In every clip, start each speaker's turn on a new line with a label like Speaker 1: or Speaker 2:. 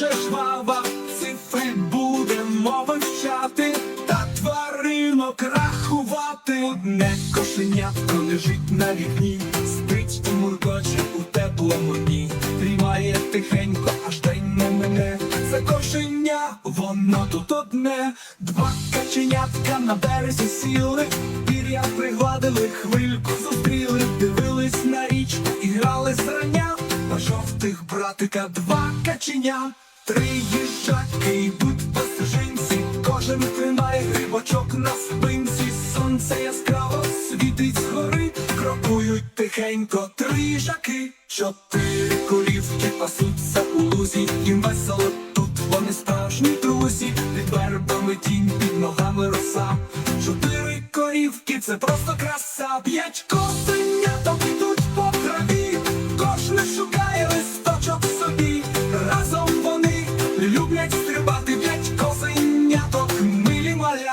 Speaker 1: дуже жвава, цифри будемо вивчати, та тваринок рахувати. Одне кошенятко лежить на вікні, спить і муркоче у теплому дні, Дрімає тихенько, аж день не мене Це кошеня, воно тут одне, два каченятка на березі сіли, пір'я пригладили, хвильку зустріли, дивились на річку і грали зрання, на жовтих братика два каченя три їжаки йдуть по стежинці, кожен тримає грибочок на спинці, сонце яскраво світить згори, крокують тихенько три їжаки, чотири корівки пасуться у лузі, їм весело тут вони справжні друзі, під вербами тінь, під ногами роса. Чотири корівки, це просто краса, п'ять косеняток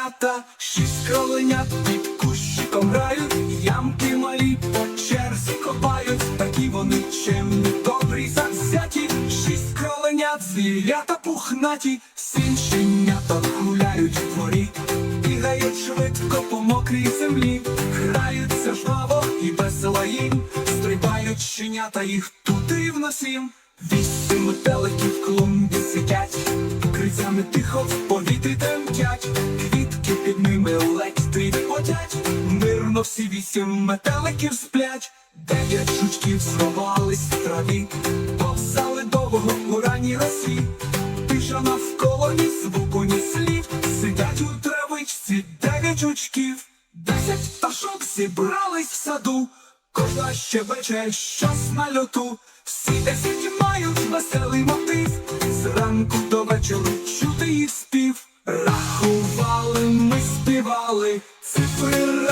Speaker 1: милі шість кроленят під кущиком грають, ямки малі по черзі копають, такі вони чемні, добрі, завзяті, шість кроленят, звірята пухнаті, сім щеняток гуляють в дворі, бігають швидко по мокрій землі, граються жваво і весело їм, стрибають щенята їх тут рівно сім. Вісім метеликів в клумбі сидять, крицями тихо в повітрі тремтять, Рівно всі вісім метеликів сплять, дев'ять жучків сховались в траві, повзали довго у ранній росі, тиша навколо ні звуку, ні слів, сидять у травичці дев'ять жучків, десять пташок зібрались в саду, кожна щебече щось на льоту, всі десять мають веселий мотив, зранку до вечора чути їх спів, рахували ми співали, цифри